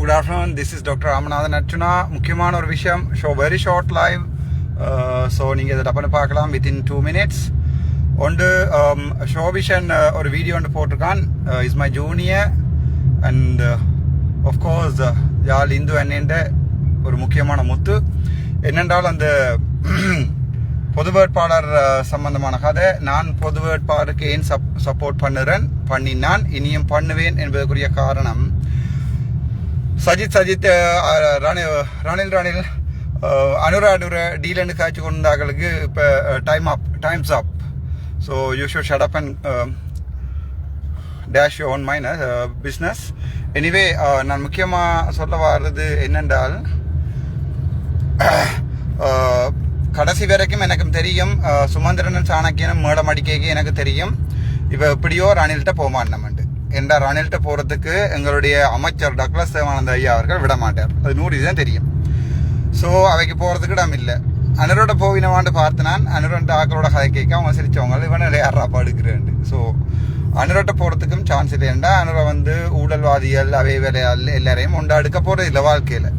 Good afternoon this is doctor Ramanathan Archuna முக்கியமான ஒரு விஷயம் show very short live so நீங்கள் இதை டப்புன்னு பார்க்கலாம் வித்தின் டூ மினிட்ஸ் ஒன்று um, ஷோபிஷன் uh, ஒரு வீடியோ ஒன்று போட்டிருக்கான். Is my junior and of course Yazh Hindu அண்ணேண்ட ஒரு முக்கியமான முத்து. என்னென்றால் அந்த பொது வேட்பாளர் uh, சம்பந்தமான கதை. நான் பொது வேட்பாளருக்கு ஏன் சப் சப்போர்ட் பண்ணுறேன்? பண்ணினான். இனியும் பண்ணுவேன் என்பதற்குரிய காரணம் சஜித் சஜித் அஹ், ரணில் ரணில் அனுர அனுர டீலன்னு காய்ச்சி கொண்டாங்களுக்கு இப்போ time up times up so you should shut up and dash own minus business anyway நான் முக்கியமாக சொல்ல வர்றது என்னென்றால் கடைசி வரைக்கும் எனக்கும் தெரியும் சுமந்திரன் சுமந்திரனும் சாணக்கியனும் மேடம் அடிக்கைக்கு எனக்கு தெரியும். இவ எப்படியோ ரணில்கிட்ட போமாட்டோம்ட்டு என்ற ரணில்கிட்ட போகிறதுக்கு எங்களுடைய அமைச்சர் டக்ளஸ் தேவானந்த ஐயா அவர்கள் விட மாட்டார் அது நூறு இதுதான் தெரியும். ஸோ அவைக்கு போகிறதுக்கு இடம் இல்லை. அனுரோட போவினவாண்டு பார்த்து நான் அனுரோட ஆக்களோட கதை கேட்க அவங்க சிரித்தவங்க இவன் யாரா படுக்கிறேன் ஸோ அனுரோட்ட போகிறதுக்கும் சான்ஸ் இல்லைண்டா அனுரை வந்து ஊழல்வாதிகள் அவை வேலையால் எல்லாரையும் உண்டாடுக்க போகிறது இல்லை வாழ்க்கையில்.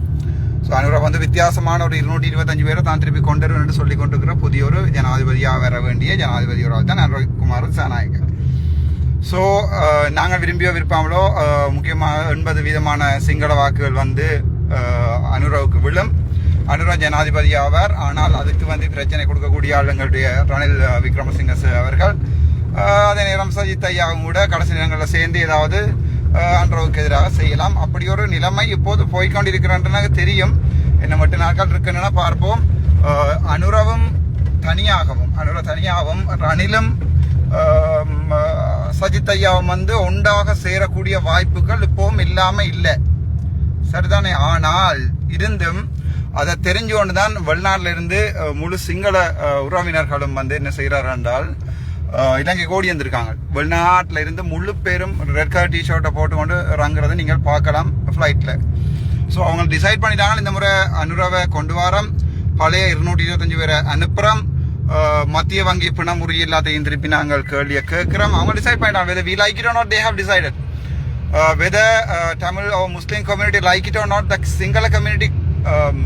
ஸோ அனுரை வந்து வித்தியாசமான ஒரு இருநூற்றி இருபத்தஞ்சு பேரை தான் திருப்பி கொண்டு வருவேன் சொல்லி கொண்டிருக்கிற புதிய ஒரு ஜனாதிபதியாக வர வேண்டிய ஜனாதிபதி ஒரு ஆள் தான் அனுரகுமார் ஸோ uh, நாங்கள் விரும்பியோ விருப்பாமலோ uh, முக்கியமாக எண்பது வீதமான சிங்கள வாக்குகள் வந்து uh, அனுராவுக்கு விழும். அனுரா ஜனாதிபதி ஆவார். ஆனால் அதுக்கு வந்து பிரச்சனை கொடுக்கக்கூடிய ஆளுங்களுடைய ரணில் விக்ரமசிங்க அவர்கள். அதே நேரம் சஜித் ஐயாவும் கூட கடைசி நேரங்களில் சேர்ந்து ஏதாவது அன்றவுக்கு எதிராக செய்யலாம். அப்படி ஒரு நிலைமை இப்போது போய்கொண்டிருக்கிறன்றனாக தெரியும். என்ன மட்டும் நாட்கள் இருக்குன்னு பார்ப்போம். அனுரவும் தனியாகவும் அனுர தனியாகவும் ரணிலும் um, சஜித் ஐயாவும் வந்து ஒன்றாக சேரக்கூடிய வாய்ப்புகள் இப்பவும் இல்லாம இல்லை. சரிதானே? ஆனால் இருந்தும் அதை தெரிஞ்சு கொண்டு தான் வெளிநாட்டில இருந்து முழு சிங்கள உறவினர்களும் வந்து என்ன செய்கிறார் என்றால் இலங்கை ஓடி வந்திருக்காங்க. வெளிநாட்டில இருந்து முழு பேரும் ரெட் கலர் டிஷர்ட்டை போட்டுக்கொண்டு இறங்குறதை நீங்கள் பார்க்கலாம் ஃப்ளைட்டில் ஸோ அவங்க டிசைட் பண்ணிட்டாங்க. இந்த முறை அனுரவை கொண்டு வரோம். பழைய இருநூற்றி இருபத்தஞ்சு பேரை அனுப்புகிறோம் மத்திய வங்கி பிணமுறி எல்லாத்தையும் திருப்பி நாங்கள் கேள்வியை கேட்கிறோம் அவங்க டிசைட் பண்ணிட்டாங்க whether we like it or not they have decided. Uh, whether uh, Tamil or Muslim community like it or not, the Sinhala community um,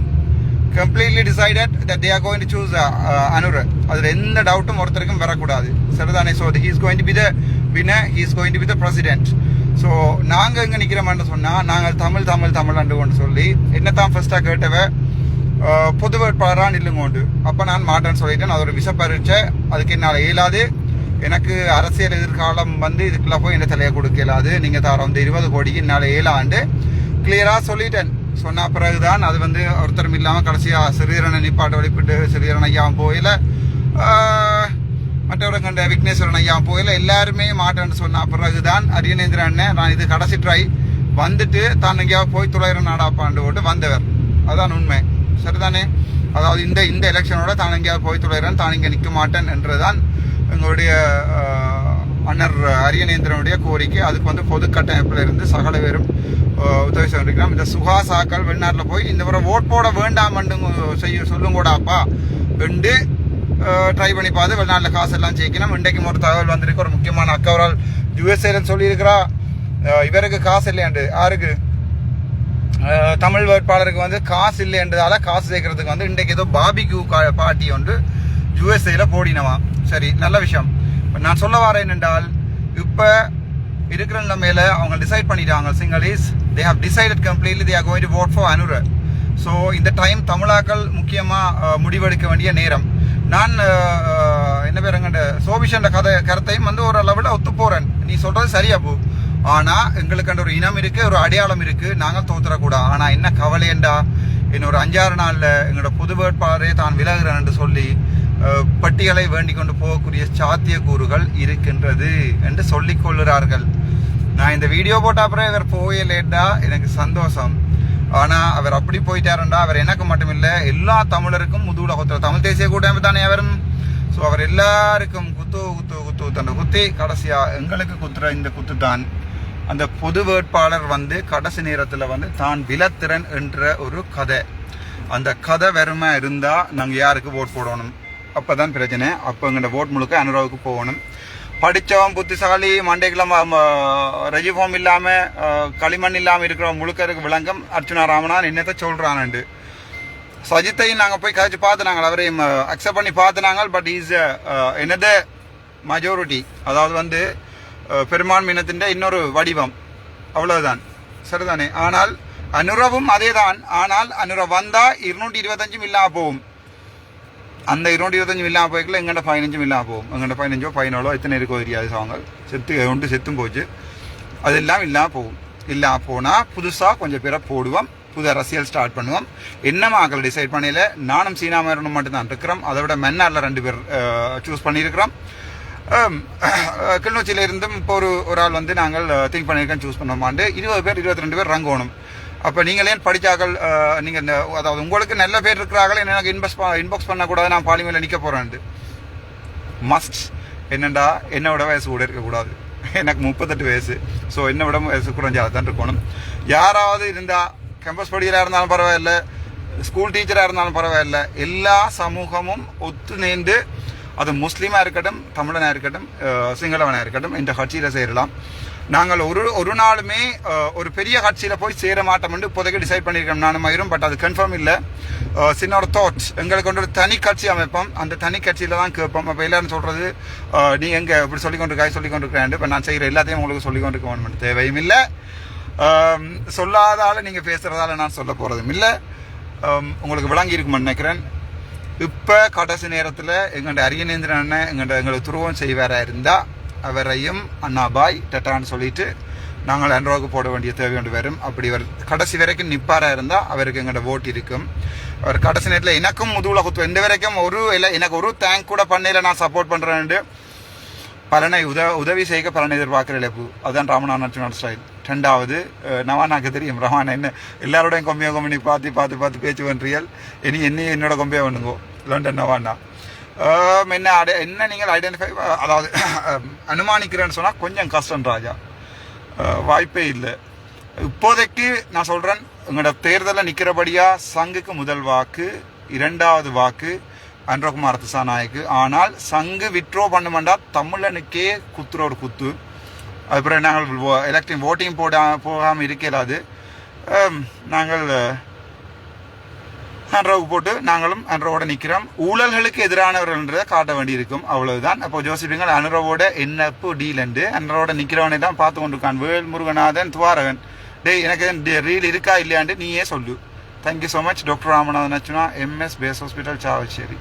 completely decided that they are going அதில் எந்த டவுட்டும் ஒருத்தருக்கும் வரக்கூடாது சரிதானே so he's going to be the winner he's going to be the president so நாங்கள் எங்கே நிற்கிறோம்னு சொன்னால் நாங்கள் தமிழ் தமிழ் தமிழ் அண்டு கொண்டு சொல்லி என்னத்தான் ஃபர்ஸ்ட்டாக கேட்டவ பொது வேட்பாளராக நில்லுங்கோண்டு அப்போ நான் மாட்டேன்னு சொல்லிட்டேன். அதோட ஒரு விஷ பரீட்சை அதுக்கு என்னால் இயலாது. எனக்கு அரசியல் எதிர்காலம் வந்து இதுக்குள்ள போய் என்ன தலையை கொடுக்க இயலாது. நீங்கள் தர வந்து இருபது கோடிக்கு என்னால் ஏழாண்டு கிளியராக சொல்லிட்டேன். சொன்ன பிறகுதான் அது வந்து ஒருத்தரும் இல்லாமல் கடைசியாக சிறீரனை நிப்பாட்ட வழிபட்டு சிறீரன் ஐயா போயில ஆஹ், மற்றவர்கள் கண்ட விக்னேஸ்வரன் ஐயா போயில எல்லாருமே மாட்டேன்னு சொன்ன பிறகுதான் அரியநேந்திரன் அண்ணன் நான் இது கடைசி ட்ரை வந்துட்டு தான் எங்கேயாவது போய் துளையிற நாடாப்பாண்டு போட்டு வந்தவர். அதான் உண்மை. சரிதானே? அதாவது இந்த இந்த எலெக்ஷனோட தான் எங்கேயாவது போய் துளையிறேன் தான் இங்கே நிற்க மாட்டேன் என்றுதான் எங்களுடைய மன்னர் அரியநேந்திரனுடைய கோரிக்கை. அதுக்கு வந்து பொது கட்டமைப்பில் இருந்து சகல பேரும் உதவி செய்திருக்கிறோம். இந்த சுகாசாக்கள் வெளிநாட்டில் போய் இந்த முறை ஓட் போட வேண்டாம் செய்ய சொல்லுங்கூடாப்பா என்று ட்ரை பண்ணி பார்த்து வெளிநாட்டில் காசு எல்லாம் ஜெயிக்கணும். இன்றைக்கு ஒரு தகவல் வந்திருக்கு. ஒரு முக்கியமான அக்கவரால் யூஎஸ்ஏல சொல்லியிருக்கிறா. இவருக்கு காசு இல்லையாண்டு. யாருக்கு? தமிழ் வேட்பாளருக்கு வந்து காசு இல்லை என்றதால காசு சேர்க்கறதுக்கு வந்து இன்றைக்கு ஏதோ பாபிக்யூ பார்ட்டி ஒன்று யூஎஸ்ஏல போடினவா? சரி நல்ல விஷயம். நான் சொல்ல வரேன் என்னென்றால் இப்போ இருக்கிற நிலைமையில அவங்க டிசைட் பண்ணிட்டாங்க. Sinhalese they have decided completely they are going to vote for Anura so இந்த டைம் தமிழாக்கள் முக்கியமாக முடிவெடுக்க வேண்டிய நேரம். நான் என்ன பேருங்க சோபிஷன் கதை கருத்தையும் வந்து ஒரு லெவலில் ஒத்து போறேன். நீ சொல்றது சரியா போ ஆனா எங்களுக்கு ஒரு இனம் இருக்கு ஒரு அடையாளம் இருக்கு. நாங்கள் தோத்துறக்கூடாது ஆனா என்ன கவலையண்டா? இன்னும் ஒரு அஞ்சாறு நாள்ல எங்களோட புது வேட்பாளரே தான் விலகுறேன் என்று சொல்லி பட்டியலை வேண்டிக் கொண்டு போகக்கூடிய சாத்தியக்கூறுகள் இருக்கின்றது என்று சொல்லிக் கொள்கிறார்கள். நான் இந்த வீடியோ போட்ட அப்புறம் இவர் போயலேட்டா எனக்கு சந்தோஷம். ஆனா அவர் அப்படி போயிட்டாருண்டா? அவர் எனக்கு மட்டுமில்லை எல்லா தமிழருக்கும் முதுகுல குத்துற தமிழ் தேசிய கூட்டமைப்பு தானே அவரும்? ஸோ அவர் எல்லாருக்கும் குத்து குத்து குத்து தன்னை குத்தி கடைசியா எங்களுக்கு குத்துற இந்த குத்து தான் அந்த பொது வேட்பாளர் வந்து கடைசி நேரத்தில் வந்து தான் விலத்திறன் என்ற ஒரு கதை. அந்த கதை வெறுமை இருந்தால் நாங்கள் யாருக்கு ஓட் போடணும்? அப்பதான் பிரச்சனை. அப்போ எங்களோட ஓட் முழுக்க அனுராவுக்கு போகணும். படித்தவன் புத்திசாலி மண்டைக்குள்ள ரெஜிஃபார்ம் இல்லாமல் களிமண் இல்லாமல் இருக்கிற முழுக்கருக்கு விளங்கம். அர்ச்சுனா ராமநாதன் என்னத்தை சொல்கிறான்ண்டு சஜித்தையும் நாங்கள் போய் கழிச்சு பார்த்துனாங்க அவரையும் அக்செப்ட் பண்ணி பார்த்துனாங்க பட் இஸ் என்னது? மெஜாரிட்டி அதாவது வந்து பெருமான் மீனத்தின் இன்னொரு வடிவம். அவ்வளவுதான். சரிதானே? ஆனால் அனுரவும் அதேதான். ஆனால் அனுரவ் வந்தா இருநூற்றி இருபத்தஞ்சும் இல்லாம போகும். அந்த இருநூற்றி இருபத்தஞ்சும் இல்லாம போய்க்குள்ள எங்கள்ட பதினஞ்சும் இல்லாம போகும். எங்கள்ட பதினஞ்சோ பதினாலோ எத்தனை இருக்கோ தெரியாது சாங்க செத்து ஒன்று செத்தும் போச்சு. அதெல்லாம் இல்லாம போகும். இல்லாம போனா புதுசா கொஞ்சம் பேரை போடுவோம். புது அரசியல் ஸ்டார்ட் பண்ணுவோம். என்னமாக்கள் டிசைட் பண்ணல நானும் சீனா மட்டும்தான் இருக்கிறோம். அதை விட மென்னாரில் ரெண்டு பேர் சூஸ் பண்ணியிருக்கிறோம். கிளிநொச்சியிலிருந்தும் இப்போ ஒரு ஒரு ஆள் வந்து நாங்கள் திங்க் பண்ணியிருக்கோம் சூஸ் பண்ணோமாண்டு. இருபது பேர் இருபத்தி ரெண்டு பேர் ரங்கோணும். அப்போ நீங்கள் ஏன் படித்தாக்கள் நீங்கள் இந்த அதாவது உங்களுக்கு நல்ல பேர் இருக்கிறார்கள் எனக்கு இன்வெஸ்ட் இன்பாக்ஸ் பண்ணக்கூடாது நான் பாலிமையில் நிற்க போகிறேன்ட்டு மஸ்ட் என்னண்டா என்னோட வயசு கூட இருக்கக்கூடாது எனக்கு முப்பத்தெட்டு வயசு. ஸோ என்ன விட வயசு குறைஞ்சாக தான் இருக்கணும். யாராவது இருந்தால் கேம்பஸ் படிகளாக இருந்தாலும் பரவாயில்ல ஸ்கூல் டீச்சராக இருந்தாலும் பரவாயில்ல எல்லா சமூகமும் ஒத்து நேர்ந்து அது முஸ்லீமாக இருக்கட்டும் தமிழனாக இருக்கட்டும் சிங்களவனாக இருக்கட்டும் இந்த கட்சியில் சேரலாம். நாங்கள் ஒரு ஒரு நாளுமே ஒரு பெரிய கட்சியில் போய் சேர மாட்டோம்னு இப்போதைக்கு டிசைட் பண்ணியிருக்கோம். நானும் மயிரும் பட் அது கன்ஃபார்ம் இல்லை. அஹ், சின்ன ஒரு தாட் எங்களுக்கு வந்து ஒரு தனி கட்சி அமைப்போம். அந்த தனி கட்சியில் தான் கேட்போம். அப்போ எல்லாரும் சொல்கிறது நீ எங்கே இப்படி சொல்லி கொண்டு சொல்லி இப்போ நான் செய்கிற எல்லாத்தையும் உங்களுக்கு சொல்லி கொண்டு தேவையும் இல்லை. சொல்லாதால் சொல்லாதால நீங்கள் பேசுகிறதால நான் சொல்ல போகிறதும் இல்லை. உங்களுக்கு விளங்கி இருக்குமென்னு நினைக்கிறேன். இப்போ கடைசி நேரத்தில் எங்கள்ட அரியநேந்திரன் அண்ணன் எங்கள்கிட்ட எங்களுக்கு துருவம் செய்வாராக இருந்தால் அவரையும் அண்ணாபாய் டட்டான்னு சொல்லிட்டு நாங்கள் அன்றாவுக்கு போட வேண்டிய தேவை ஒன்று வரும். அப்படி அவர் கடைசி வரைக்கும் நிற்பாராக இருந்தால் அவருக்கு எங்களோட ஓட் இருக்கும். அவர் கடைசி நேரத்தில் எனக்கும் முதுகில் குத்து இந்த வரைக்கும் ஒரு இல்லை எனக்கு ஒரு தேங்க் கூட பண்ணையில் நான் சப்போர்ட் பண்ணுறேன்ட்டு பலனை உத உதவி செய்ய பலனை எதிர்பார்க்குற இழப்பு. அதுதான் ராமநாதன் ஸ்டைல் ரெண்டாவது நவானாக்கு தெரியும் ரவானா என்ன எல்லாரோடையும் கொம்பியா கொம்பி பார்த்து பார்த்து பார்த்து பேச்சு பண்ணுறியல் இனி என்னையும் என்னோட கொம்பியா பண்ணுங்கோ. லண்டன் நவானா. என்ன அடை என்ன நீங்கள் ஐடென்டிஃபை அதாவது அனுமானிக்கிறேன்னு சொன்னால் கொஞ்சம் கஷ்டம் ராஜா. வாய்ப்பே இல்லை. இப்போதைக்கு நான் சொல்கிறேன் உங்களோட தேர்தலில் நிற்கிறபடியாக சங்குக்கு முதல் வாக்கு இரண்டாவது வாக்கு அன்றகுமார் திசாநாயக்கு. ஆனால் சங்கு விட்ரோ பண்ணுமெண்டா தமிழனுக்கே குத்துற ஒரு குத்து. அதுக்கப்புறம் நாங்கள் எலக்டிங் ஓட்டிங் போட போகாமல் இருக்கலாது நாங்கள் அன்றாவுக்கு போட்டு நாங்களும் அன்றாவோட நிற்கிறோம் ஊழல்களுக்கு எதிரானவர்கள்ன்றதை காட்ட வேண்டியிருக்கும். அவ்வளவுதான். அப்போ ஜோசிப்பிங்கள் அனுரவோட என்னப்பு டீலண்டு அன்றாவோட நிற்கிறவனை தான் பார்த்து கொண்டிருக்கான். வேல் முருகநாதன் துவாரகன். டேய் எனக்கு ரீல் இருக்கா இல்லையாண்டு நீயே சொல்லு. Thank you so much doctor Ramanathan Archuna MS base hospital Chavakachcheri.